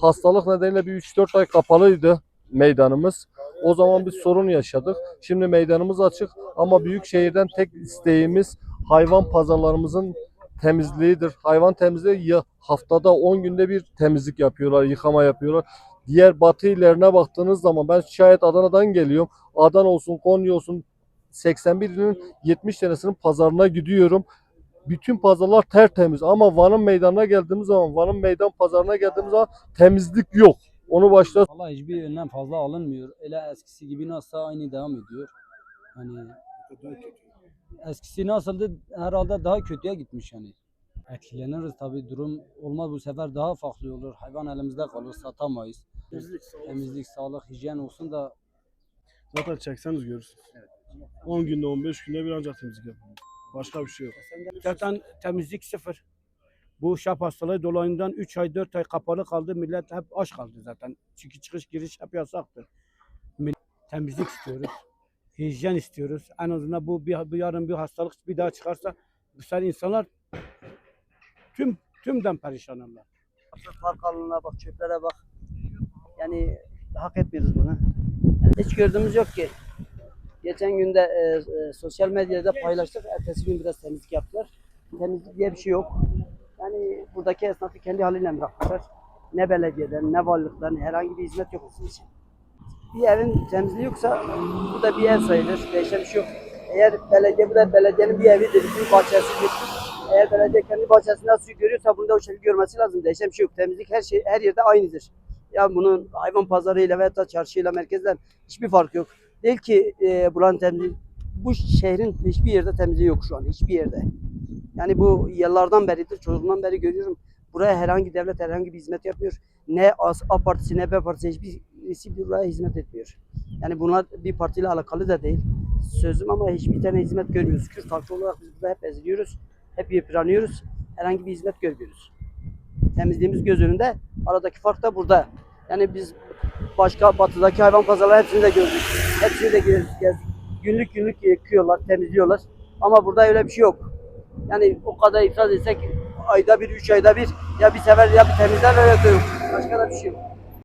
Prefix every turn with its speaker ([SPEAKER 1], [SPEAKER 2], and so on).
[SPEAKER 1] hastalık nedeniyle bir 3-4 ay kapalıydı meydanımız. O zaman bir sorun yaşadık. Şimdi meydanımız açık ama büyük şehirden tek isteğimiz hayvan pazarlarımızın temizliğidir. Hayvan temizliği haftada 10 günde bir temizlik yapıyorlar, yıkama yapıyorlar. Diğer batı illerine baktığınız zaman ben şayet Adana'dan geliyorum. Adana olsun, Konya olsun 81 ilin 70 tanesinin pazarına gidiyorum. Bütün pazarlar tertemiz ama Van'ın meydanına geldiğimiz zaman, Van'ın meydan pazarına geldiğimiz zaman temizlik yok. Onu başta
[SPEAKER 2] Vallahi hiçbir önlem fazla alınmıyor. Öyle eskisi gibi nasıl aynı devam ediyor. Hani eskisi nasıldı herhalde daha kötüye gitmiş yani. Etkileniriz tabii durum olmaz bu sefer daha farklı olur. Hayvan elimizde kalır satamayız.
[SPEAKER 3] Temizlik, sağlık.
[SPEAKER 2] Temizlik, sağlık, hijyen olsun da
[SPEAKER 3] Zaten çekseniz görürsünüz. 10 günde 15 günde bir ancak temizlik yapılıyor. Başka bir şey yok.
[SPEAKER 4] Zaten temizlik sıfır. Bu şap hastalığı dolayından 3 ay 4 ay kapalı kaldı. Millet hep aç kaldı zaten. Çünkü çıkış giriş hep yasaktır. Mil- Temizlik istiyoruz. Hijyen istiyoruz. En azından bu bir, bir yarın bir hastalık bir daha çıkarsa bu sefer insanlar tüm tümden perişan olurlar.
[SPEAKER 5] Park alanına bak, çöplere bak. Yani hak etmiyoruz bunu. Yani hiç gördüğümüz yok ki. Geçen günde e, e, sosyal medyada paylaştık. Ertesi gün biraz temizlik yaptılar. Temizlik diye bir şey yok. Yani buradaki esnafı kendi haline bırakmışlar. Ne belediyeden, ne valilikten herhangi bir hizmet yok bizim için. Bir evin temizliği yoksa bu da bir ev sayılır. Değişen bir şey yok. Eğer belediye bu da belediyenin bir evidir, bir bahçesidir. Eğer belediye kendi bahçesinde nasıl görüyorsa bunu da o şekilde görmesi lazım. Değişen bir şey yok. Temizlik her şey her yerde aynıdır. Ya bunun hayvan pazarıyla veya da çarşıyla merkezden hiçbir fark yok. Değil ki e, buranın temizliği. Bu şehrin hiçbir yerde temizliği yok şu an. Hiçbir yerde. Yani bu yıllardan beridir. Çocukluğumdan beri görüyorum. Buraya herhangi devlet herhangi bir hizmet yapmıyor. Ne A, partisi ne B partisi hiçbirisi buraya hizmet etmiyor. Yani bunlar bir partiyle alakalı da değil. Sözüm ama hiçbir tane hizmet görmüyoruz. Kürt halkı olarak biz burada hep eziliyoruz. Hep yıpranıyoruz. Herhangi bir hizmet görmüyoruz. Temizliğimiz göz önünde. Aradaki fark da burada. Yani biz başka batıdaki hayvan pazarları hepsini de gördük. Hepsini de gezdik. gezdik. Günlük günlük yıkıyorlar, temizliyorlar. Ama burada öyle bir şey yok. Yani o kadar iflas etsek ayda bir, üç ayda bir ya bir sefer ya bir temizler öyle yok. Başka da bir şey yok.